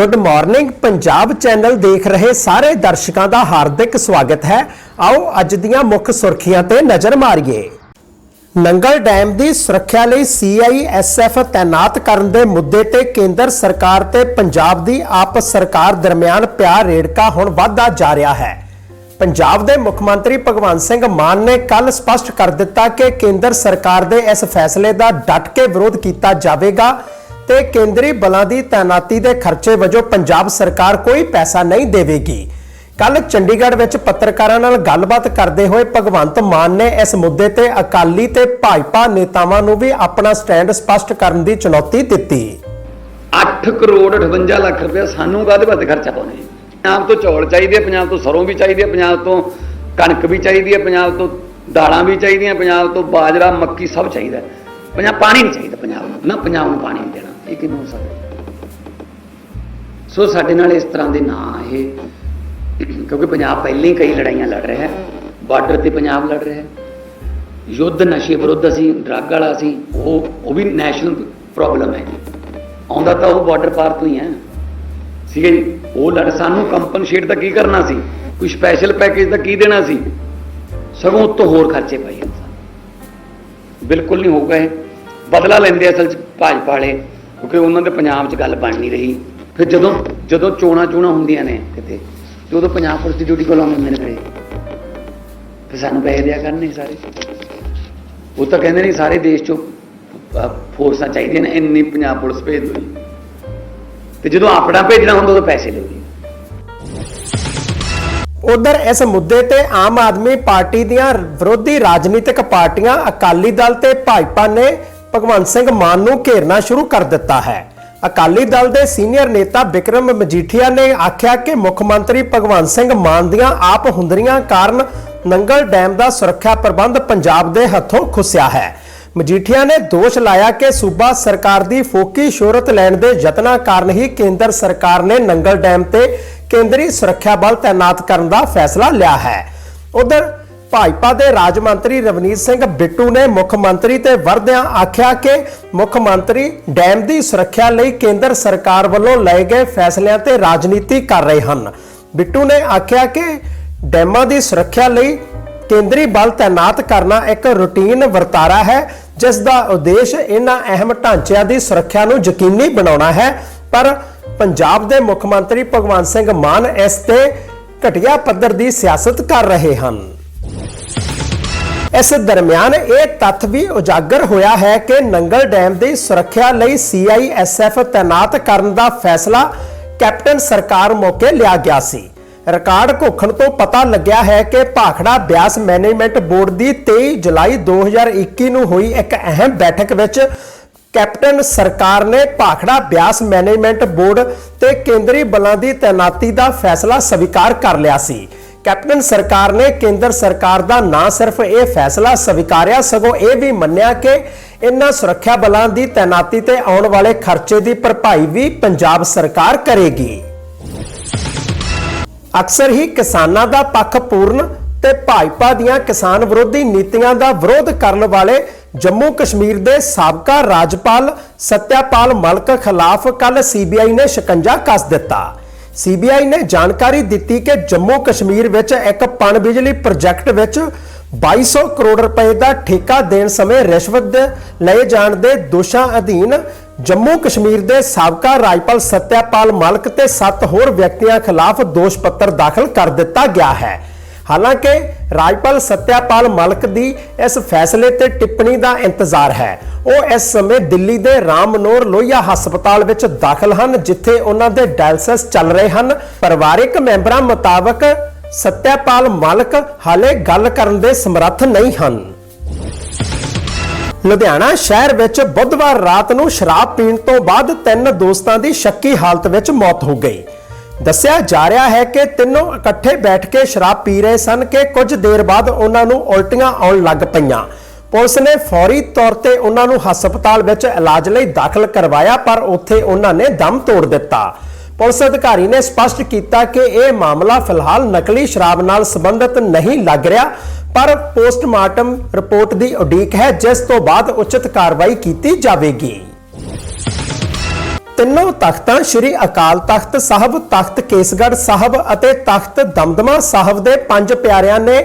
Good morning Punjab channel ਦੇਖ ਰਹੇ ਸਾਰੇ ਦਰਸ਼ਕਾਂ ਦਾ ਹਾਰਦਿਕ ਸਵਾਗਤ ਹੈ। ਆਓ ਅੱਜ ਦੀਆਂ ਮੁੱਖ ਸੁਰਖੀਆਂ ਤੇ ਨਜ਼ਰ ਮਾਰੀਏ। ਨੰਗਲ ਡੈਮ ਦੀ ਸੁਰੱਖਿਆ ਲਈ ਸੀਆਈਐਸਐਫ ਤਾਇਨਾਤ ਕਰਨ ਦੇ ਮੁੱਦੇ ਤੇ ਕੇਂਦਰ ਸਰਕਾਰ ਤੇ ਪੰਜਾਬ ਦੀ ਆਪਸ ਸਰਕਾਰ ਦਰਮਿਆਨ ਪਿਆਰ ਰੇੜਕਾ ਹੁਣ ਵਧਦਾ ਜਾ ਰਿਹਾ ਹੈ। ਪੰਜਾਬ ਦੇ ਮੁੱਖ ਮੰਤਰੀ ਭਗਵੰਤ ਸਿੰਘ ਮਾਨ ਨੇ ਕੱਲ ਸਪਸ਼ਟ ਕਰ ਦਿੱਤਾ ਕਿ ਕੇਂਦਰ ਸਰਕਾਰ ਦੇ ਇਸ ਫੈਸਲੇ ਦਾ ਡਟ ਕੇ ਵਿਰੋਧ ਕੀਤਾ ਜਾਵੇਗਾ। ਤੇ ਕੇਂਦਰੀ ਬਲਾਂ ਦੀ ਤਾਇਨਾਤੀ ਦੇ ਖਰਚੇ ਵਜੋਂ ਪੰਜਾਬ ਸਰਕਾਰ ਕੋਈ ਪੈਸਾ ਨਹੀਂ ਦੇਵੇਗੀ। ਕੱਲ ਚੰਡੀਗੜ੍ਹ ਵਿੱਚ ਪੱਤਰਕਾਰਾਂ ਨਾਲ ਗੱਲਬਾਤ ਕਰਦੇ ਹੋਏ ਭਗਵੰਤ ਮਾਨ ਨੇ ਇਸ ਮੁੱਦੇ ਤੇ ਅਕਾਲੀ ਤੇ ਭਾਜਪਾ ਨੇਤਾਵਾਂ ਨੂੰ ਵੀ ਆਪਣਾ ਸਟੈਂਡ ਸਪਸ਼ਟ ਕਰਨ ਦੀ ਚੁਣੌਤੀ ਦਿੱਤੀ। 8 ਕਰੋੜ 58 ਲੱਖ ਰੁਪਏ ਸਾਨੂੰ ਕਾਹਦੇ ਵਾਸਤੇ ਖਰਚਾ ਪਾਉਣਾ ਪੰਜਾਬ ਤੋਂ ਚੌਲ ਚਾਹੀਦੇ ਆ, ਪੰਜਾਬ ਤੋਂ ਸਰੋਂ ਵੀ ਚਾਹੀਦੀ ਹੈ ਪੰਜਾਬ ਤੋਂ ਕਣਕ ਵੀ ਚਾਹੀਦੀ ਹੈ ਪੰਜਾਬ ਤੋਂ ਦਾਲਾਂ ਵੀ ਚਾਹੀਦੀਆਂ, ਪੰਜਾਬ ਤੋਂ ਬਾਜਰਾ, ਮੱਕੀ ਸਭ ਚਾਹੀਦਾ। ਪੰਜਾਬ ਪਾਣੀ ਨਹੀਂ ਚਾਹੀਦਾ, ਪੰਜਾਬ ਨੂੰ। ਨਾ ਪੰਜਾਬ ਨੂੰ ਪਾਣੀ ਨਹੀਂ ਦੇਣਾ। ਇਹ ਕਿਵੇਂ ਹੋ ਸਕਦਾ? ਸੋ ਸਾਡੇ ਨਾਲ ਇਸ ਤਰ੍ਹਾਂ ਦੇ ਨਾਂ ਇਹ। ਕਿਉਂਕਿ ਪੰਜਾਬ ਪਹਿਲਾਂ ਹੀ ਕਈ ਲੜਾਈਆਂ ਲੜ ਰਿਹਾ ਹੈ। ਬਾਰਡਰ ਤੇ ਪੰਜਾਬ ਲੜ ਰਿਹਾ ਹੈ। ਯੁੱਧ ਨਸ਼ੇ ਵਿਰੁੱਧ ਅਸੀਂ, ਡਰੱਗ ਵਾਲਾ ਸੀ ਉਹ ਉਹ ਵੀ ਨੈਸ਼ਨਲ ਪ੍ਰੋਬਲਮ ਹੈ ਆਉਂਦਾ ਤਾਂ ਉਹ ਬਾਰਡਰ ਪਾਰ ਤੋਂ ਹੀ ਹੈ। ਠੀਕ ਹੈ ਜੀ? ਉਹ ਲੜ, ਸਾਨੂੰ ਕੰਪਨਸੇਟ ਦਾ ਕੀ ਕਰਨਾ ਸੀ? ਕੋਈ ਸਪੈਸ਼ਲ ਪੈਕੇਜ ਦਾ ਕੀ ਦੇਣਾ ਸੀ? ਸਗੋਂ ਉੱਤੋਂ ਹੋਰ ਖਰਚੇ ਪਏ ਇਨਸਾਨ ਬਿਲਕੁਲ ਨਹੀਂ ਹੋਊਗਾ ਇਹ। ਬਦਲਾ ਲੈਂਦੇ ਅਸਲ ਚ ਭਾਜਪਾ ਵਾਲੇ। ਕਿਉਂਕਿ ਉਹਨਾਂ ਦੇ ਪੰਜਾਬ 'ਚ ਗੱਲ ਬਣ ਨਹੀਂ ਰਹੀ। ਫਿਰ ਜਦੋਂ ਜਦੋਂ ਚੋਣਾ ਚੋਣਾ ਹੁੰਦੀਆਂ ਨੇ ਕਿਤੇ, ਤੇ ਉਦੋਂ ਪੰਜਾਬ ਪੁਲਿਸ ਦੀ ਡਿਊਟੀ ਕੋਲ ਆਉਂਦੇ ਨੇ ਖੜੇ ਫਿਰ ਸਾਨੂੰ ਪੈਸੇ ਦਿਆ ਕਰਨੇ ਸਾਰੇ। ਉਹ ਤਾਂ ਕਹਿੰਦੇ ਨੇ ਸਾਰੇ ਦੇਸ਼ ਚੋਂ ਫੋਰਸਾਂ ਚਾਹੀਦੀਆਂ ਨੇ, ਇੰਨੀ ਪੰਜਾਬ ਪੁਲਿਸ ਭੇਜ ਦਿਓ। ਤੇ ਜਦੋਂ ਆਪਣਾ ਭੇਜਣਾ ਹੁੰਦਾ, ਉਦੋਂ ਪੈਸੇ ਦਿਓ। ਉਧਰ ਇਸ ਮੁੱਦੇ ਤੇ ਆਮ ਆਦਮੀ ਪਾਰਟੀ ਦੀਆਂ ਵਿਰੋਧੀ ਰਾਜਨੀਤਿਕ ਪਾਰਟੀਆਂ ਅਕਾਲੀ ਦਲ ਤੇ ਭਾਜਪਾ ਨੇ ਭਗਵੰਤ ਸਿੰਘ ਮਾਨ ਨੂੰ ਘੇਰਨਾ ਸ਼ੁਰੂ ਕਰ ਦਿੱਤਾ ਹੈ। ਅਕਾਲੀ ਦਲ ਦੇ ਸੀਨੀਅਰ ਨੇਤਾ ਵਿਕਰਮ ਮਜੀਠੀਆ ਨੇ ਆਖਿਆ ਕਿ ਮੁੱਖ ਮੰਤਰੀ ਭਗਵੰਤ ਸਿੰਘ ਮਾਨ ਦੀਆਂ ਆਪ ਹੁੰਦਰੀਆਂ ਕਾਰਨ ਨੰਗਲ ਡੈਮ ਦਾ ਸੁਰੱਖਿਆ ਪ੍ਰਬੰਧ ਪੰਜਾਬ ਦੇ ਹੱਥੋਂ ਖੁੱਸਿਆ ਹੈ। ਮਜੀਠੀਆ ਨੇ ਦੋਸ਼ ਲਾਇਆ ਕਿ ਸੂਬਾ ਸਰਕਾਰ ਦੀ ਫੋਕੀ ਸ਼ੋਹਰਤ ਲੈਣ ਦੇ ਯਤਨਾਂ ਕਾਰਨ ਹੀ ਕੇਂਦਰ ਸਰਕਾਰ ਨੇ ਨੰਗਲ ਡੈਮ ਤੇ ਕੇਂਦਰੀ ਸੁਰੱਖਿਆ ਬਲ ਤਾਇਨਾਤ ਕਰਨ ਦਾ ਫੈਸਲਾ ਲਿਆ ਹੈ। ਉਧਰ ਭਾਜਪਾ ਦੇ ਰਾਜ ਮੰਤਰੀ ਰਵਨੀਤ ਸਿੰਘ ਬਿੱਟੂ ਨੇ ਮੁੱਖ ਮੰਤਰੀ ਤੇ ਵਰਦਿਆਂ ਆਖਿਆ ਕਿ ਮੁੱਖ ਮੰਤਰੀ ਡੈਮ ਦੀ ਸੁਰੱਖਿਆ ਲਈ ਕੇਂਦਰ ਸਰਕਾਰ ਵੱਲੋਂ ਲਏ ਗਏ ਫੈਸਲਿਆਂ ਤੇ ਰਾਜਨੀਤੀ ਕਰ ਰਹੇ ਹਨ। ਬਿੱਟੂ ਨੇ ਆਖਿਆ ਕਿ ਡੈਮਾਂ ਦੀ ਸੁਰੱਖਿਆ ਲਈ ਕੇਂਦਰੀ ਬਲ ਤਾਇਨਾਤ ਕਰਨਾ ਇੱਕ ਰੁਟੀਨ ਵਰਤਾਰਾ ਹੈ, ਜਿਸ ਦਾ ਉਦੇਸ਼ ਇਹਨਾਂ ਅਹਿਮ ਢਾਂਚਿਆਂ ਦੀ ਸੁਰੱਖਿਆ ਨੂੰ ਯਕੀਨੀ ਬਣਾਉਣਾ ਹੈ। ਪਰ ਪੰਜਾਬ ਦੇ ਮੁੱਖ ਮੰਤਰੀ ਭਗਵੰਤ ਸਿੰਘ ਮਾਨ ਇਸ ਤੇ ਘਟੀਆ ਪੱਧਰ ਦੀ ਸਿਆਸਤ ਕਰ ਰਹੇ ਹਨ। ਇਸ ਦਰਮਿਆਨ ਇਹ ਤੱਥ ਵੀ ਉਜਾਗਰ ਹੋਇਆ ਹੈ ਕਿ ਨੰਗਲ ਡੈਮ ਦੀ ਸੁਰੱਖਿਆ ਲਈ ਸੀਆਈਐਸਐਫ ਤਾਇਨਾਤ ਕਰਨ ਦਾ ਫੈਸਲਾ ਕੈਪਟਨ ਸਰਕਾਰ ਮੌਕੇ ਲਿਆ ਗਿਆ ਸੀ। ਰਿਕਾਰਡ ਘੋਖਣ ਤੋਂ ਪਤਾ ਲੱਗਿਆ ਹੈ ਕਿ ਭਾਖੜਾ ਬਿਆਸ ਮੈਨੇਜਮੈਂਟ ਬੋਰਡ ਦੀ 23 ਜੁਲਾਈ 2021 ਨੂੰ ਹੋਈ ਇੱਕ ਅਹਿਮ ਬੈਠਕ ਵਿੱਚ ਕੈਪਟਨ ਸਰਕਾਰ ਨੇ ਭਾਖੜਾ ਬਿਆਸ ਮੈਨੇਜਮੈਂਟ ਬੋਰਡ ਤੇ ਕੇਂਦਰੀ ਬਲਾਂ ਦੀ ਤਾਇਨਾਤੀ ਦਾ ਫੈਸਲਾ ਸਵੀਕਾਰ ਕਰ ਲਿਆ ਸੀ। ਕੈਪਟਨ ਸਰਕਾਰ ਨੇ ਕੇਂਦਰ ਸਰਕਾਰ ਦਾ ਨਾ ਸਿਰਫ ਇਹ ਫੈਸਲਾ ਸਵੀਕਾਰਿਆ, ਸਗੋਂ ਇਹ ਵੀ ਮੰਨਿਆ ਕਿ ਇਨ੍ਹਾਂ ਸੁਰੱਖਿਆ ਬਲਾਂ ਦੀ ਤਾਇਨਾਤੀ ਤੇ ਆਉਣ ਵਾਲੇ ਖਰਚੇ ਦੀ ਭਰਪਾਈ ਵੀ ਪੰਜਾਬ ਸਰਕਾਰ ਕਰੇਗੀ। ਅਕਸਰ ਹੀ ਕਿਸਾਨਾਂ ਦਾ ਪੱਖ ਪੂਰਨ ਤੇ ਭਾਜਪਾ ਦੀਆਂ ਕਿਸਾਨ ਵਿਰੋਧੀ ਨੀਤੀਆਂ ਦਾ ਵਿਰੋਧ ਕਰਨ ਵਾਲੇ ਜੰਮੂ ਕਸ਼ਮੀਰ ਦੇ ਸਾਬਕਾ ਰਾਜਪਾਲ ਸਤਿਆਪਾਲ ਮਲਕ ਖਿਲਾਫ ਕੱਲ ਸੀਬੀਆਈ ਨੇ ਸ਼ਿਕੰਜਾ ਕੱਸ ਦਿੱਤਾ। ਸੀਬੀਆਈ ਨੇ ਜਾਣਕਾਰੀ ਦਿੱਤੀ ਕਿ ਜੰਮੂ ਕਸ਼ਮੀਰ ਵਿੱਚ ਇੱਕ ਪਣ ਬਿਜਲੀ ਪ੍ਰੋਜੈਕਟ ਵਿੱਚ 2200 ਕਰੋੜ ਰੁਪਏ ਦਾ ਠੇਕਾ ਦੇਣ ਸਮੇਂ ਰਿਸ਼ਵਤ ਲਏ ਜਾਣ ਦੇ ਦੋਸ਼ਾਂ ਅਧੀਨ ਜੰਮੂ ਕਸ਼ਮੀਰ ਦੇ ਸਾਬਕਾ ਰਾਜਪਾਲ ਸਤਿਆਪਾਲ ਮਲਕ ਤੇ 7 ਹੋਰ ਵਿਅਕਤੀਆਂ ਖਿਲਾਫ ਦੋਸ਼ ਪੱਤਰ ਦਾਖਲ ਕਰ ਦਿੱਤਾ ਗਿਆ ਹੈ। ਹਾਲਾਂਕਿ ਰਾਜਪਾਲ ਸਤਿਆਪਾਲ ਮਲਕ ਦੀ ਇਸ ਫੈਸਲੇ ਤੇ ਟਿੱਪਣੀ ਦਾ ਇੰਤਜ਼ਾਰ ਹੈ। ਉਹ ਇਸ ਸਮੇਂ ਦਿੱਲੀ ਦੇ ਰਾਮ ਮਨੋਹਰ ਲੋਹੀਆ ਹਸਪਤਾਲ ਵਿੱਚ ਦਾਖਲ ਹਨ, ਜਿੱਥੇ ਉਹਨਾਂ ਦੇ ਡਾਇਲਸਿਸ ਚੱਲ ਰਹੇ ਹਨ। ਪਰਿਵਾਰਕ ਮੈਂਬਰਾਂ ਮੁਤਾਬਕ ਸਤਿਆਪਾਲ ਮਾਲਕ ਹਾਲੇ ਗੱਲ ਕਰਨ ਦੇ ਸਮਰੱਥ ਨਹੀਂ ਹਨ। ਲੁਧਿਆਣਾ ਸ਼ਹਿਰ ਵਿੱਚ ਬੁੱਧਵਾਰ ਰਾਤ ਨੂੰ ਸ਼ਰਾਬ ਪੀਣ ਤੋਂ ਬਾਅਦ ਤਿੰਨ ਦੋਸਤਾਂ ਦੀ ਸ਼ੱਕੀ ਹਾਲਤ ਵਿੱਚ ਮੌਤ ਹੋ ਗਈ। ਦੱਸਿਆ ਜਾ ਰਿਹਾ ਹੈ ਕਿ ਤਿੰਨੋਂ ਇਕੱਠੇ ਬੈਠ ਕੇ ਸ਼ਰਾਬ ਪੀ ਰਹੇ ਸਨ ਕਿ ਕੁਝ ਦੇਰ ਬਾਅਦ ਉਹਨਾਂ ਨੂੰ ਉਲਟੀਆਂ ਆਉਣ ਲੱਗ ਪਈਆਂ। ਪੁਲਿਸ ਨੇ ਫੌਰੀ ਤੌਰ ਤੇ ਉਹਨਾਂ ਨੂੰ ਹਸਪਤਾਲ ਵਿੱਚ ਇਲਾਜ ਲਈ ਦਾਖਲ ਕਰਵਾਇਆ, ਪਰ ਉੱਥੇ ਉਹਨਾਂ ਨੇ ਦਮ ਤੋੜ ਦਿੱਤਾ। ਪੁਲਿਸ ਅਧਿਕਾਰੀ ਨੇ ਸਪਸ਼ਟ ਕੀਤਾ ਕਿ ਇਹ ਮਾਮਲਾ ਫਿਲਹਾਲ ਨਕਲੀ ਸ਼ਰਾਬ ਨਾਲ ਸੰਬੰਧਿਤ ਨਹੀਂ ਲੱਗ ਰਿਹਾ, ਪਰ ਪੋਸਟਮਾਰਟਮ ਰਿਪੋਰਟ ਦੀ ਉਡੀਕ ਹੈ, ਜਿਸ ਤੋਂ ਬਾਅਦ ਉਚਿਤ ਕਾਰਵਾਈ ਕੀਤੀ ਜਾਵੇਗੀ। ਤਿੰਨੋਂ ਤਖਤਾਂ ਸ੍ਰੀ ਅਕਾਲ ਤਖਤ ਸਾਹਿਬ, ਤਖਤ ਕੇਸਗੜ੍ਹ ਸਾਹਿਬ ਅਤੇ ਤਖਤ ਦਮਦਮਾ ਸਾਹਿਬ ਦੇ ਪੰਜ ਪਿਆਰਿਆਂ ਨੇ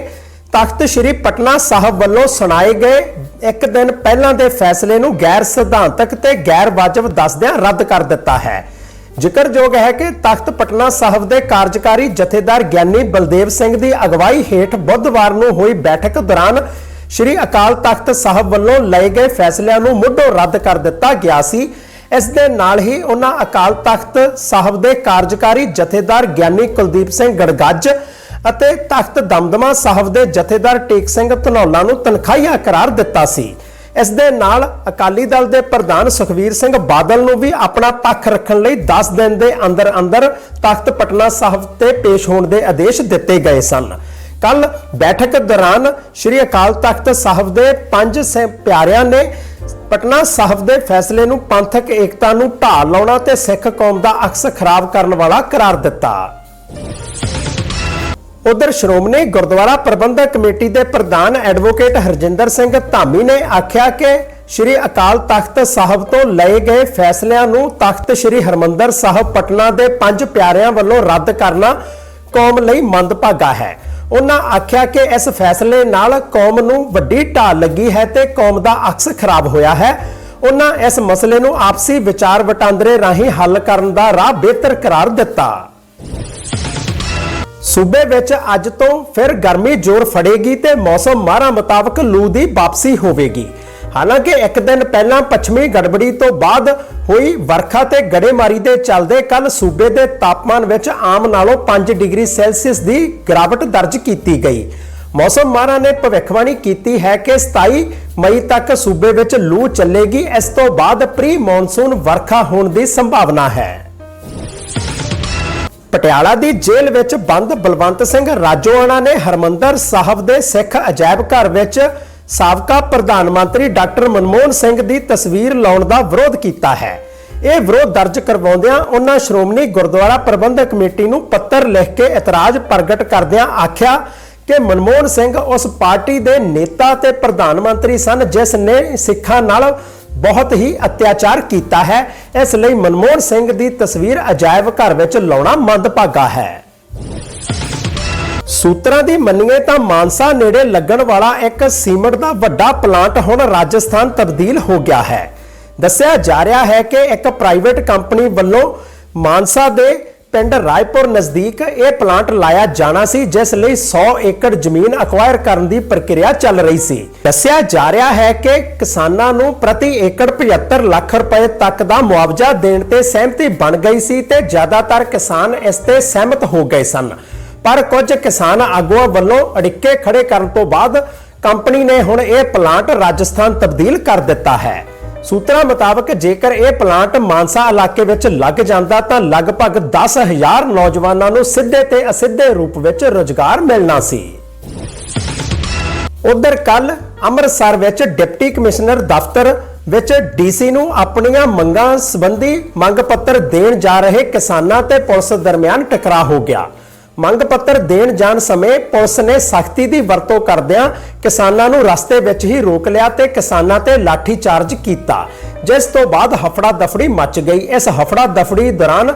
ਤਖਤ ਸ੍ਰੀ ਪਟਨਾ ਸਾਹਿਬ ਵੱਲੋਂ ਸੁਣਾਏ ਗਏ ਇੱਕ ਦਿਨ ਪਹਿਲਾਂ ਦੇ ਫੈਸਲੇ ਨੂੰ ਗੈਰ ਸਿਧਾਂਤਕ ਤੇ ਗੈਰ ਵਾਜਬ ਦੱਸਦਿਆਂ ਰੱਦ ਕਰ ਦਿੱਤਾ ਹੈ। ਜ਼ਿਕਰਯੋਗ ਹੈ ਕਿ ਤਖਤ ਪਟਨਾ ਸਾਹਿਬ ਦੇ ਕਾਰਜਕਾਰੀ ਜਥੇਦਾਰ ਗਿਆਨੀ ਬਲਦੇਵ ਸਿੰਘ ਦੀ ਅਗਵਾਈ ਹੇਠ ਬੁੱਧਵਾਰ ਨੂੰ ਹੋਈ ਬੈਠਕ ਦੌਰਾਨ ਸ੍ਰੀ ਅਕਾਲ ਤਖਤ ਸਾਹਿਬ ਵੱਲੋਂ ਲਏ ਗਏ ਫੈਸਲਿਆਂ ਨੂੰ ਮੁੱਢੋਂ ਰੱਦ ਕਰ ਦਿੱਤਾ ਗਿਆ ਸੀ। ਇਸ ਦੇ ਨਾਲ ਹੀ ਉਹਨਾਂ ਅਕਾਲ ਤਖਤ ਸਾਹਿਬ ਦੇ ਕਾਰਜਕਾਰੀ ਜਥੇਦਾਰ ਗਿਆਨੀ ਕੁਲਦੀਪ ਸਿੰਘ ਗੜਗੱਜ ਅਤੇ ਤਖਤ ਦਮਦਮਾ ਸਾਹਿਬ ਦੇ ਜਥੇਦਾਰ ਟੇਕ ਸਿੰਘ ਧਨੌਲਾ ਨੂੰ ਤਨਖਾਹੀਆ ਕਰਾਰ ਦਿੱਤਾ ਸੀ। ਇਸ ਦੇ ਨਾਲ ਅਕਾਲੀ ਦਲ ਦੇ ਪ੍ਰਧਾਨ ਸੁਖਵੀਰ ਸਿੰਘ ਬਾਦਲ ਨੂੰ ਵੀ ਆਪਣਾ ਪੱਖ ਰੱਖਣ ਲਈ 10 ਦਿਨ ਦੇ ਅੰਦਰ ਅੰਦਰ ਤਖਤ ਪਟਨਾ ਸਾਹਿਬ ਤੇ ਪੇਸ਼ ਹੋਣ ਦੇ ਆਦੇਸ਼ ਦਿੱਤੇ ਗਏ ਸਨ। ਕੱਲ ਬੈਠਕ ਦੌਰਾਨ ਸ੍ਰੀ ਅਕਾਲ ਤਖਤ ਸਾਹਿਬ ਦੇ ਪੰਜ ਸ- ਪਿਆਰਿਆਂ ਨੇ ਪਟਨਾ ਸਾਹਿਬ ਦੇ ਫੈਸਲੇ ਨੂੰ ਪੰਥਕ ਏਕਤਾ ਨੂੰ ਢਾਹ ਲਾਉਣਾ ਤੇ ਸਿੱਖ ਕੌਮ ਦਾ ਅਕਸ ਖਰਾਬ ਕਰਨ ਵਾਲਾ ਕਰਾਰ ਦਿੱਤਾ। ਉਧਰ ਸ਼੍ਰੋਮਣੀ ਗੁਰਦੁਆਰਾ ਪ੍ਰਬੰਧਕ ਕਮੇਟੀ ਦੇ ਪ੍ਰਧਾਨ ਐਡਵੋਕੇਟ ਹਰਜਿੰਦਰ ਸਿੰਘ ਧਾਮੀ ਨੇ ਆਖਿਆ ਕਿ ਸ੍ਰੀ ਅਕਾਲ ਤਖਤ ਸਾਹਿਬ ਤੋਂ ਲਏ ਗਏ ਫੈਸਲਿਆਂ ਨੂੰ ਤਖਤ ਸ੍ਰੀ ਹਰਮੰਦਰ ਸਾਹਿਬ ਪਟਨਾ ਦੇ ਪੰਜ ਪਿਆਰਿਆਂ ਵੱਲੋਂ ਰੱਦ ਕਰਨਾ ਕੌਮ ਲਈ ਮੰਦਭਾਗਾ ਹੈ। ਉਹਨਾਂ ਆਖਿਆ ਕਿ ਇਸ ਫੈਸਲੇ ਨਾਲ ਕੌਮ ਨੂੰ ਵੱਡੀ ਢਾਲ ਲੱਗੀ ਹੈ ਤੇ ਕੌਮ ਦਾ ਅਕਸ ਖਰਾਬ ਹੋਇਆ ਹੈ। ਉਹਨਾਂ ਇਸ ਮਸਲੇ ਨੂੰ ਆਪਸੀ ਵਿਚਾਰ ਵਟਾਂਦਰੇ ਰਾਹੀਂ ਹੱਲ ਕਰਨ ਦਾ ਰਾਹ ਬਿਹਤਰ ਕਰਾਰ ਦਿੱਤਾ। ਸੂਬੇ ਵਿੱਚ ਅੱਜ ਤੋਂ ਫਿਰ ਗਰਮੀ ਜ਼ੋਰ ਫੜੇਗੀ ਤੇ ਮੌਸਮ ਮਾਹਰਾਂ ਮੁਤਾਬਕ ਲੂ ਦੀ ਵਾਪਸੀ ਹੋਵੇਗੀ। ਹਾਲਾਂਕਿ ਇੱਕ ਦਿਨ ਪਹਿਲਾਂ ਪੱਛਮੀ ਗੜਬੜੀ ਤੋਂ ਬਾਅਦ ਹੋਈ ਵਰਖਾ ਤੇ ਗੜੇਮਾਰੀ ਦੇ ਚੱਲਦੇ ਕੱਲ ਸੂਬੇ ਦੇ ਤਾਪਮਾਨ ਵਿੱਚ ਆਮ ਨਾਲੋਂ 5 ਡਿਗਰੀ ਸੈਲਸੀਅਸ ਦੀ ਗਿਰਾਵਟ ਦਰਜ ਕੀਤੀ ਗਈ। ਮੌਸਮ ਮਾਹਰਾਂ ਨੇ ਭਵਿੱਖਬਾਣੀ ਕੀਤੀ ਹੈ ਕਿ 27 ਮਈ ਤੱਕ ਸੂਬੇ ਵਿੱਚ ਲੂ ਚੱਲੇਗੀ। ਇਸ ਤੋਂ ਬਾਅਦ ਪ੍ਰੀ ਮੌਨਸੂਨ ਵਰਖਾ ਹੋਣ ਦੀ ਸੰਭਾਵਨਾ ਹੈ। ਪਟਿਆਲਾ ਦੀ ਜੇਲ੍ਹ ਵਿੱਚ ਬੰਦ ਬਲਵੰਤ ਸਿੰਘ ਰਾਜੋਆਣਾ ਨੇ ਹਰਮੰਦਰ ਸਾਹਿਬ ਦੇ ਸਿੱਖ ਅਜਾਇਬ ਘਰ ਵਿੱਚ ਸਾਬਕਾ ਪ੍ਰਧਾਨ ਮੰਤਰੀ ਡਾਕਟਰ ਮਨਮੋਹਨ ਸਿੰਘ ਦੀ ਤਸਵੀਰ ਲਾਉਣ ਦਾ ਵਿਰੋਧ ਕੀਤਾ ਹੈ। ਇਹ ਵਿਰੋਧ ਦਰਜ ਕਰਵਾਉਂਦਿਆਂ ਉਹਨਾਂ ਸ਼੍ਰੋਮਣੀ ਗੁਰਦੁਆਰਾ ਪ੍ਰਬੰਧਕ ਕਮੇਟੀ ਨੂੰ ਪੱਤਰ ਲਿਖ ਕੇ ਇਤਰਾਜ਼ ਪ੍ਰਗਟ ਕਰਦਿਆਂ ਆਖਿਆ ਕਿ ਮਨਮੋਹਨ ਸਿੰਘ ਉਸ ਪਾਰਟੀ ਦੇ ਨੇਤਾ ਤੇ ਪ੍ਰਧਾਨ ਮੰਤਰੀ ਸਨ ਜਿਸ ਨੇ ਸਿੱਖਾਂ ਨਾਲ ਬਹੁਤ ਹੀ ਅਤਿਆਚਾਰ ਕੀਤਾ ਹੈ। ਇਸ ਲਈ ਮਨਮੋਹਨ ਸਿੰਘ ਦੀ ਤਸਵੀਰ ਅਜਾਇਬ ਘਰ ਵਿੱਚ ਲਾਉਣਾ ਮੰਦਭਾਗਾ ਹੈ। ਸੂਤਰਾਂ ਦੀ ਮੰਨੀਏ ਤਾਂ ਮਾਨਸਾ ਨੇੜੇ ਲੱਗਣ ਵਾਲਾ ਇੱਕ ਸੀਮਟ ਦਾ ਵੱਡਾ ਪਲਾਂਟ ਹੁਣ ਰਾਜਸਥਾਨ ਤਬਦੀਲ ਹੋ ਗਿਆ ਹੈ। ਦੱਸਿਆ ਜਾ ਰਿਹਾ ਹੈ ਕਿ ਇੱਕ ਪ੍ਰਾਈਵੇਟ ਕੰਪਨੀ ਵੱਲੋਂ ਮਾਨਸਾ ਦੇ ਪਿੰਡ ਰਾਏਪੁਰ ਨਜ਼ਦੀਕ ਇਹ ਪਲਾਂਟ ਲਾਇਆ ਜਾਣਾ ਸੀ, ਜਿਸ ਲਈ 100 ਏਕੜ ਜ਼ਮੀਨ ਅਕਵਾਇਰ ਕਰਨ ਦੀ ਪ੍ਰਕਿਰਿਆ ਚੱਲ ਰਹੀ ਸੀ। ਦੱਸਿਆ ਜਾ ਰਿਹਾ ਹੈ ਕਿ ਕਿਸਾਨਾਂ ਨੂੰ ਪ੍ਰਤੀ ਏਕੜ 75 ਲੱਖ ਰੁਪਏ ਤੱਕ ਦਾ ਮੁਆਵਜ਼ਾ ਦੇਣ ਤੇ ਸਹਿਮਤੀ ਬਣ ਗਈ ਸੀ ਤੇ ਜ਼ਿਆਦਾਤਰ ਕਿਸਾਨ ਇਸ ਤੇ ਸਹਿਮਤ ਹੋ ਗਏ ਸਨ। ਪਰ ਕੁਝ ਕਿਸਾਨ ਆਗੂਆਂ ਵੱਲੋਂ ਅੜਿੱਕੇ ਖੜੇ ਕਰਨ ਤੋਂ ਬਾਅਦ ਕੰਪਨੀ ਨੇ ਹੁਣ ਇਹ ਪਲਾਂਟ ਰਾਜਸਥਾਨ ਤਬਦੀਲ ਕਰ ਦਿੱਤਾ ਹੈ। ਸੂਤਰਾਂ ਮੁਤਾਬਕ ਜੇਕਰ ਇਹ ਪਲਾਂਟ ਮਾਨਸਾ ਇਲਾਕੇ ਵਿੱਚ ਲੱਗ ਜਾਂਦਾ ਤਾਂ ਲਗਭਗ 10000 ਨੌਜਵਾਨਾਂ ਨੂੰ ਸਿੱਧੇ ਤੇ ਅਸਿੱਧੇ ਰੂਪ ਵਿੱਚ ਰੋਜ਼ਗਾਰ ਮਿਲਣਾ ਸੀ। ਉਧਰ ਕੱਲ ਅੰਮ੍ਰਿਤਸਰ ਵਿੱਚ ਡਿਪਟੀ ਕਮਿਸ਼ਨਰ ਦਫ਼ਤਰ ਵਿੱਚ ਡੀਸੀ ਨੂੰ ਆਪਣੀਆਂ ਮੰਗਾਂ ਸੰਬੰਧੀ ਮੰਗ ਪੱਤਰ ਦੇਣ ਜਾ ਰਹੇ ਕਿਸਾਨਾਂ ਤੇ ਪੁਲਿਸ ਦਰਮਿਆਨ ਟਕਰਾਅ ਹੋ ਗਿਆ। ਮੰਗ ਪੱਤਰ ਦੇਣ ਜਾਣ ਸਮੇਂ ਪੁਲਿਸ ਨੇ ਸਖਤੀ ਦੀ ਵਰਤੋਂ ਕਰਦਿਆਂ ਕਿਸਾਨਾਂ ਨੂੰ ਰਸਤੇ ਵਿੱਚ ਹੀ ਰੋਕ ਲਿਆ ਤੇ ਕਿਸਾਨਾਂ ਤੇ ਲਾਠੀ ਚਾਰਜ ਕੀਤਾ, ਜਿਸ ਤੋਂ ਬਾਅਦ ਹਫੜਾ ਦਫੜੀ ਮਚ ਗਈ। ਇਸ ਹਫੜਾ ਦਫੜੀ ਦੌਰਾਨ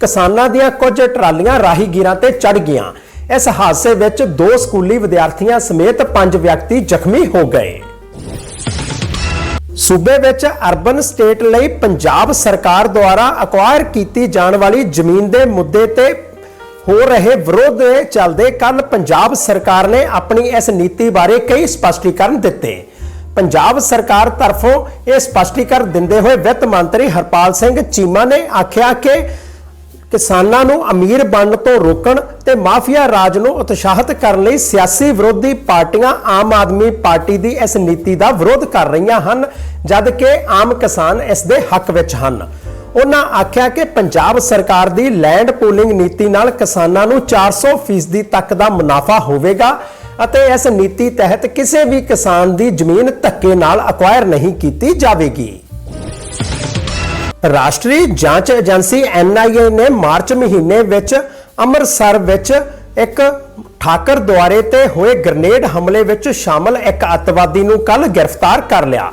ਕਿਸਾਨਾਂ ਦੀਆਂ ਕੁਝ ਟਰਾਲੀਆਂ ਰਾਹੀਗੀਰਾਂ ਤੇ ਚੜ ਗਈਆਂ। ਇਸ ਹਾਦਸੇ ਵਿੱਚ ਦੋ ਸਕੂਲੀ ਵਿਦਿਆਰਥੀਆਂ ਸਮੇਤ ਪੰਜ ਵਿਅਕਤੀ ਜ਼ਖਮੀ ਹੋ ਗਏ। ਸੂਬੇ ਵਿੱਚ ਅਰਬਨ ਸਟੇਟ ਲਈ ਪੰਜਾਬ ਸਰਕਾਰ ਦੁਆਰਾ ਅਕਵਾਇਰ ਕੀਤੀ ਜਾਣ ਵਾਲੀ ਜ਼ਮੀਨ ਦੇ ਮੁੱਦੇ ਤੇ ਹੋ ਰਹੇ ਵਿਰੋਧ ਦੇ ਚੱਲਦੇ ਕੱਲ ਪੰਜਾਬ ਸਰਕਾਰ ਨੇ ਆਪਣੀ ਇਸ ਨੀਤੀ ਬਾਰੇ ਕਈ ਸਪਸ਼ਟੀਕਰਨ ਦਿੱਤੇ। ਪੰਜਾਬ ਸਰਕਾਰ ਤਰਫੋਂ ਇਹ ਸਪਸ਼ਟੀਕਰਨ ਦਿੰਦੇ ਹੋਏ ਵਿੱਤ ਮੰਤਰੀ ਹਰਪਾਲ ਸਿੰਘ ਚੀਮਾ ਨੇ ਆਖਿਆ ਕਿ ਕਿਸਾਨਾਂ ਨੂੰ ਅਮੀਰ ਬਣਨ ਤੋਂ ਰੋਕਣ ਤੇ ਮਾਫੀਆ ਰਾਜ ਨੂੰ ਉਤਸ਼ਾਹਿਤ ਕਰਨ ਲਈ ਸਿਆਸੀ ਵਿਰੋਧੀ ਪਾਰਟੀਆਂ ਆਮ ਆਦਮੀ ਪਾਰਟੀ ਦੀ ਇਸ ਨੀਤੀ ਦਾ ਵਿਰੋਧ ਕਰ ਰਹੀਆਂ ਹਨ, ਜਦ ਕਿ ਆਮ ਕਿਸਾਨ ਇਸ ਦੇ ਹੱਕ ਵਿੱਚ ਹਨ। ਉਹਨਾਂ ਆਖਿਆ ਕਿ ਪੰਜਾਬ ਸਰਕਾਰ ਦੀ ਲੈਂਡ ਪੂਲਿੰਗ ਨੀਤੀ ਨਾਲ ਕਿਸਾਨਾਂ ਨੂੰ 400% ਤੱਕ ਦਾ ਮੁਨਾਫਾ ਹੋਵੇਗਾ ਅਤੇ ਇਸ ਨੀਤੀ ਤਹਿਤ ਕਿਸੇ ਵੀ ਕਿਸਾਨ ਦੀ ਜ਼ਮੀਨ ਧੱਕੇ ਨਾਲ ਅਕਵਾਇਰ ਨਹੀਂ ਕੀਤੀ ਜਾਵੇਗੀ। ਰਾਸ਼ਟਰੀ ਜਾਂਚ ਏਜੰਸੀ NIA ਨੇ ਮਾਰਚ ਮਹੀਨੇ ਵਿੱਚ ਅੰਮ੍ਰਿਤਸਰ ਵਿੱਚ ਇੱਕ ਠਾਕਰ ਦੁਆਰੇ ਤੇ ਹੋਏ ਗ੍ਰਨੇਡ ਹਮਲੇ ਵਿੱਚ ਸ਼ਾਮਲ ਇੱਕ ਅੱਤਵਾਦੀ ਨੂੰ ਕੱਲ ਗ੍ਰਿਫਤਾਰ ਕਰ ਲਿਆ।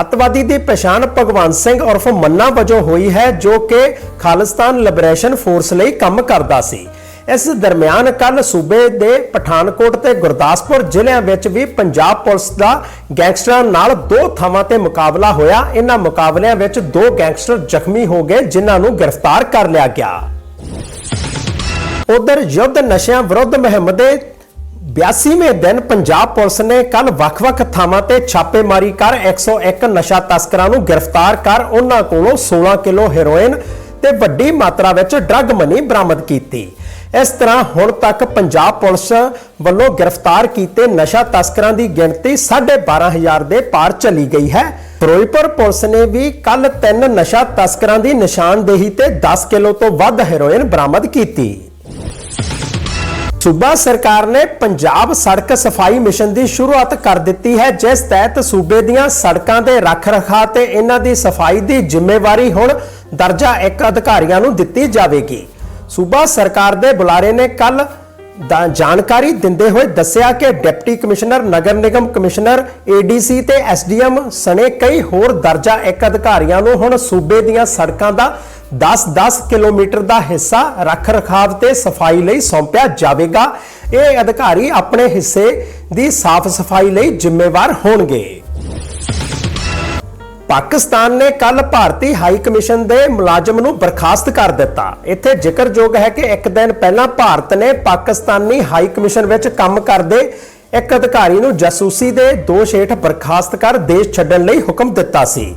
ਅੱਤਵਾਦੀ ਦੀ ਪਛਾਣ ਭਗਵੰਤ ਸਿੰਘ ਉਰਫ ਮੰਨਾ ਵਜੋਂ ਹੋਈ ਹੈ, ਜੋ ਕਿ ਖਾਲਿਸਤਾਨ ਲਿਬਰੇਸ਼ਨ ਫੋਰਸ ਲਈ ਕੰਮ ਕਰਦਾ ਸੀ। ਇਸ ਦਰਮਿਆਨ ਕੱਲ ਸੂਬੇ ਦੇ ਪਠਾਨਕੋਟ ਤੇ ਗੁਰਦਾਸਪੁਰ ਜ਼ਿਲ੍ਹਿਆਂ ਵਿੱਚ ਵੀ ਪੰਜਾਬ ਪੁਲਿਸ ਦਾ ਗੈਂਗਸਟਰਾਂ ਨਾਲ ਦੋ ਥਾਵਾਂ ਤੇ ਮੁਕਾਬਲਾ ਹੋਇਆ। ਇਹਨਾਂ ਮੁਕਾਬਲਿਆਂ ਵਿੱਚ ਦੋ ਗੈਂਗਸਟਰ ਜ਼ਖਮੀ ਹੋ ਗਏ, ਜਿਨ੍ਹਾਂ ਨੂੰ ਗ੍ਰਿਫਤਾਰ ਕਰ ਲਿਆ ਗਿਆ। ਉਧਰ ਯੁੱਧ ਨਸ਼ਿਆਂ ਵਿਰੁੱਧ ਮੁਹਿੰਮ ਦੇ 82ਵੇਂ ਦਿਨ ਪੰਜਾਬ ਪੁਲਿਸ ਨੇ ਕੱਲ ਵੱਖ-ਵੱਖ ਥਾਵਾਂ ਤੇ ਛਾਪੇਮਾਰੀ ਕਰ 101 ਨਸ਼ਾ ਤਸਕਰਾਂ ਨੂੰ ਗ੍ਰਿਫਤਾਰ ਕਰ ਉਹਨਾਂ ਕੋਲੋਂ 16 ਕਿਲੋ ਹੈਰੋਇਨ ਤੇ ਵੱਡੀ ਮਾਤਰਾ ਵਿੱਚ ਡਰੱਗ ਮਨੀ ਬਰਾਮਦ ਕੀਤੀ। ਇਸ ਤਰ੍ਹਾਂ ਹੁਣ ਤੱਕ ਪੰਜਾਬ ਪੁਲਿਸ ਵੱਲੋਂ ਗ੍ਰਿਫਤਾਰ ਕੀਤੇ ਨਸ਼ਾ ਤਸਕਰਾਂ ਦੀ ਗਿਣਤੀ 12500 ਦੇ ਪਾਰ ਚਲੀ ਗਈ ਹੈ। ਫਿਰੋਜ਼ਪੁਰ ਪੁਲਿਸ ਨੇ ਵੀ ਕੱਲ ਤਿੰਨ ਨਸ਼ਾ ਤਸਕਰਾਂ ਦੀ ਨਿਸ਼ਾਨਦੇਹੀ ਤੇ 10 ਕਿਲੋ ਤੋਂ ਵੱਧ ਹੈਰੋਇਨ ਬਰਾਮਦ ਕੀਤੀ। ਸੂਬਾ ਸਰਕਾਰ ਨੇ ਪੰਜਾਬ ਸੜਕ ਸਫ਼ਾਈ ਮਿਸ਼ਨ ਦੀ ਸ਼ੁਰੂਆਤ ਕਰ ਦਿੱਤੀ ਹੈ, ਜਿਸ ਤਹਿਤ ਸੂਬੇ ਦੀਆਂ ਸੜਕਾਂ ਦੇ ਰੱਖ-ਰਖਾਅ ਤੇ ਇਹਨਾਂ ਦੀ ਸਫ਼ਾਈ ਦੀ ਜ਼ਿੰਮੇਵਾਰੀ ਹੁਣ ਦਰਜਾ 1 ਅਧਿਕਾਰੀਆਂ ਨੂੰ ਦਿੱਤੀ ਜਾਵੇਗੀ। ਸੂਬਾ ਸਰਕਾਰ ਦੇ ਬੁਲਾਰੇ ਨੇ ਕੱਲ ਦਾ ਜਾਣਕਾਰੀ ਦਿੰਦੇ ਹੋਏ ਦੱਸਿਆ ਕਿ deputy commissioner, Nagar Nigam commissioner, ADC ਤੇ ਐਸਡੀਐਮ ਸਣੇ ਕਈ ਹੋਰ ਦਰਜਾ 1 ਅਧਿਕਾਰੀਆਂ ਨੂੰ ਹੁਣ ਸੂਬੇ ਦੀਆਂ ਸੜਕਾਂ ਦਾ 10-10 ਕਿਲੋਮੀਟਰ ਦਾ ਹਿੱਸਾ ਰੱਖ ਰਖਾਵ ਤੇ ਸਫ਼ਾਈ ਲਈ ਸੌਂਪਿਆ ਜਾਵੇਗਾ। ਇਹ ਅਧਿਕਾਰੀ ਆਪਣੇ ਹਿੱਸੇ ਦੀ ਸਾਫ਼ ਸਫ਼ਾਈ ਲਈ ਜ਼ਿੰਮੇਵਾਰ ਹੋਣਗੇ। ਪਾਕਿਸਤਾਨ ਨੇ ਕੱਲ ਭਾਰਤੀ ਹਾਈ ਕਮਿਸ਼ਨ ਦੇ ਮੁਲਾਜ਼ਮ ਨੂੰ ਬਰਖਾਸਤ ਕਰ ਦਿੱਤਾ। ਇੱਥੇ ਜ਼ਿਕਰਯੋਗ ਹੈ ਕਿ ਇੱਕ ਦਿਨ ਪਹਿਲਾਂ ਭਾਰਤ ਨੇ ਪਾਕਿਸਤਾਨੀ ਹਾਈ ਕਮਿਸ਼ਨ ਵਿੱਚ ਕੰਮ ਕਰਦੇ ਇੱਕ ਅਧਿਕਾਰੀ ਨੂੰ ਜਾਸੂਸੀ ਦੇ ਦੋਸ਼ ਹੇਠ ਬਰਖਾਸਤ ਕਰ ਦੇਸ਼ ਛੱਡਣ ਲਈ ਹੁਕਮ ਦਿੱਤਾ ਸੀ।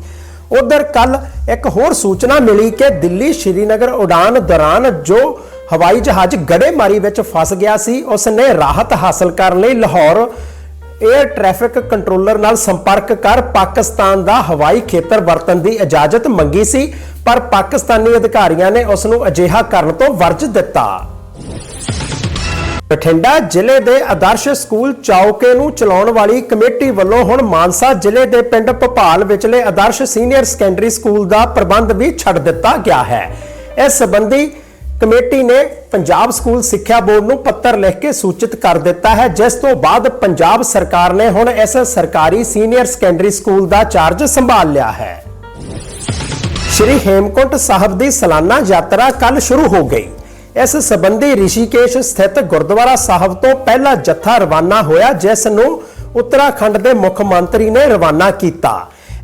ਉਧਰ ਕੱਲ ਇੱਕ ਹੋਰ ਸੂਚਨਾ ਮਿਲੀ ਕਿ ਦਿੱਲੀ ਸ਼੍ਰੀਨਗਰ ਉਡਾਨ ਦੌਰਾਨ ਜੋ ਹਵਾਈ ਜਹਾਜ਼ ਗੜੇਮਾਰੀ ਵਿੱਚ ਫਸ ਗਿਆ ਸੀ ਉਸ ਨੇ ਰਾਹਤ ਹਾਸਲ ਕਰਨ ਲਈ। ਲਾਹੌਰ 에ਅਰ ਟ੍ਰੈਫਿਕ ਕੰਟਰੋਲਰ ਨਾਲ ਸੰਪਰਕ ਕਰ ਪਾਕਿਸਤਾਨ ਦਾ ਹਵਾਈ ਖੇਤਰ ਵਰਤਣ ਦੀ ਇਜਾਜ਼ਤ ਮੰਗੀ ਸੀ, ਪਰ ਪਾਕਿਸਤਾਨੀ ਅਧਿਕਾਰੀਆਂ ਨੇ ਉਸ ਨੂੰ ਅਜਿਹਾ ਕਰਨ ਤੋਂ ਵਰਜ ਦਿੱਤਾ। ਬਠਿੰਡਾ ਜ਼ਿਲ੍ਹੇ ਦੇ ਆਦਰਸ਼ ਸਕੂਲ ਚੌਕੇ ਨੂੰ ਚਲਾਉਣ ਵਾਲੀ ਕਮੇਟੀ ਵੱਲੋਂ ਹੁਣ ਮਾਨਸਾ ਜ਼ਿਲ੍ਹੇ ਦੇ ਪਿੰਡ ਭੋਪਾਲ ਵਿਚਲੇ ਆਦਰਸ਼ ਸੀਨੀਅਰ ਸੈਕੰਡਰੀ ਸਕੂਲ ਦਾ ਪ੍ਰਬੰਧ ਵੀ ਛੱਡ ਦਿੱਤਾ ਗਿਆ ਹੈ। ਇਸ ਸੰਬੰਧੀ ਕਮੇਟੀ ਨੇ ਪੰਜਾਬ ਸਕੂਲ ਸਿੱਖਿਆ ਬੋਰਡ ਨੂੰ ਪੱਤਰ ਲਿਖ ਕੇ ਸੂਚਿਤ ਕਰ ਦਿੱਤਾ ਹੈ, ਜਿਸ ਤੋਂ ਬਾਅਦ ਪੰਜਾਬ ਸਰਕਾਰ ਨੇ ਹੁਣ ਇਸ ਸਰਕਾਰੀ ਸੀਨੀਅਰ ਸੈਕੰਡਰੀ ਸਕੂਲ ਦਾ ਚਾਰਜ ਸੰਭਾਲ ਲਿਆ ਹੈ। ਸ਼੍ਰੀ ਹੇਮਕੁੰਟ ਸਾਹਿਬ ਦੀ ਸਾਲਾਨਾ ਯਾਤਰਾ ਕੱਲ ਸ਼ੁਰੂ ਹੋ ਗਈ। ਇਸ ਸਬੰਧੀ ਰਿਸ਼ੀਕੇਸ਼ ਸਥਿਤ ਗੁਰਦੁਆਰਾ ਸਾਹਿਬ ਤੋਂ ਪਹਿਲਾ ਜੱਥਾ ਰਵਾਨਾ ਹੋਇਆ, ਜਿਸ ਨੂੰ ਉੱਤਰਾਖੰਡ ਦੇ ਮੁੱਖ ਮੰਤਰੀ ਨੇ ਰਵਾਨਾ ਕੀਤਾ।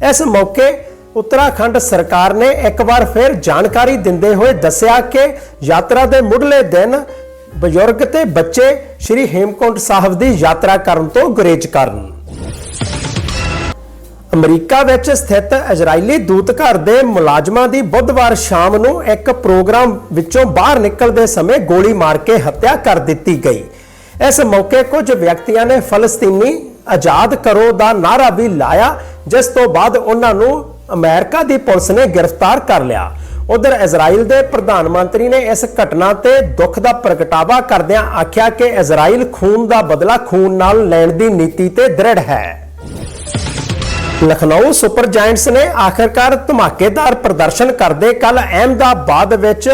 ਇਸ ਮੌਕੇ ਉੱਤਰਾਖੰਡ ਸਰਕਾਰ ਨੇ ਇੱਕ ਵਾਰ ਫਿਰ ਜਾਣਕਾਰੀ ਦਿੰਦੇ ਹੋਏ ਦੱਸਿਆ ਕਿ ਯਾਤਰਾ ਦੇ ਮੁੱਢਲੇ ਦਿਨ ਬਜ਼ੁਰਗ ਤੇ ਬੱਚੇ ਸ਼੍ਰੀ ਹੇਮਕੁੰਟ ਸਾਹਿਬ ਦੀ ਯਾਤਰਾ ਕਰਨ ਤੋਂ ਗੁਰੇਜ਼ ਕਰਨ। ਅਮਰੀਕਾ ਵਿੱਚ ਸਥਿਤ ਇਜ਼ਰਾਈਲੀ ਦੂਤਘਰ ਦੇ ਮੁਲਾਜ਼ਮਾਂ ਦੀ ਬੁੱਧਵਾਰ ਸ਼ਾਮ ਨੂੰ ਇੱਕ ਪ੍ਰੋਗਰਾਮ ਵਿੱਚੋਂ ਬਾਹਰ ਨਿਕਲਦੇ ਸਮੇਂ ਗੋਲੀ ਮਾਰ ਕੇ ਹੱਤਿਆ ਕਰ ਦਿੱਤੀ ਗਈ। ਇਸ ਮੌਕੇ ਕੁਝ ਵਿਅਕਤੀਆਂ ਨੇ ਫਲਸਤੀਨੀ ਆਜ਼ਾਦ ਕਰੋ ਦਾ ਨਾਰਾ ਵੀ ਲਾਇਆ, ਜਿਸ ਤੋਂ ਬਾਅਦ ਉਹਨਾਂ ਨੂੰ ਅਮਰੀਕਾ ਦੀ ਪੁਲਿਸ ਨੇ ਗ੍ਰਿਫਤਾਰ ਕਰ ਲਿਆ। ਉਧਰ ਇਜ਼ਰਾਈਲ ਦੇ ਪ੍ਰਧਾਨ ਮੰਤਰੀ ਨੇ ਇਸ ਘਟਨਾ ਤੇ ਦੁੱਖ ਦਾ ਪ੍ਰਗਟਾਵਾ ਕਰਦਿਆਂ ਆਖਿਆ ਕਿ ਇਜ਼ਰਾਈਲ ਖੂਨ ਦਾ ਬਦਲਾ ਖੂਨ ਨਾਲ ਲੈਣ ਦੀ ਨੀਤੀ ਤੇ ਦ੍ਰਿੜ ਹੈ। ਲਖਨਊ ਸੁਪਰ ਜਾਇੰਟਸ ਨੇ ਆਖਰਕਾਰ ਧਮਾਕੇਦਾਰ ਪ੍ਰਦਰਸ਼ਨ ਕਰਦੇ ਕੱਲ ਅਹਿਮਦਾਬਾਦ ਵਿੱਚ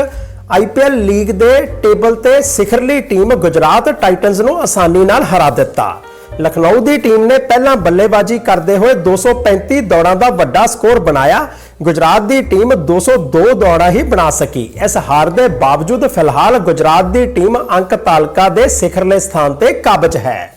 ਆਈਪੀਐਲ ਲੀਗ ਦੇ ਟੇਬਲ ਤੇ ਸਿਖਰਲੀ ਟੀਮ ਗੁਜਰਾਤ ਟਾਈਟਨਸ ਨੂੰ ਆਸਾਨੀ ਨਾਲ ਹਰਾ ਦਿੱਤਾ। ਲਖਨਊ ਦੀ ਟੀਮ ਨੇ ਪਹਿਲਾਂ ਬੱਲੇਬਾਜ਼ੀ ਕਰਦੇ ਹੋਏ 235 ਦੌੜਾਂ ਦਾ ਵੱਡਾ ਸਕੋਰ ਬਣਾਇਆ। ਗੁਜਰਾਤ ਦੀ ਟੀਮ 202 ਦੌੜਾਂ ਹੀ ਬਣਾ ਸਕੀ। ਇਸ ਹਾਰ ਦੇ ਬਾਵਜੂਦ ਫਿਲਹਾਲ ਗੁਜਰਾਤ ਦੀ ਟੀਮ ਅੰਕ ਤਾਲਕਾ ਦੇ ਸਿਖਰਲੇ ਸਥਾਨ ਤੇ ਕਾਬਜ ਹੈ।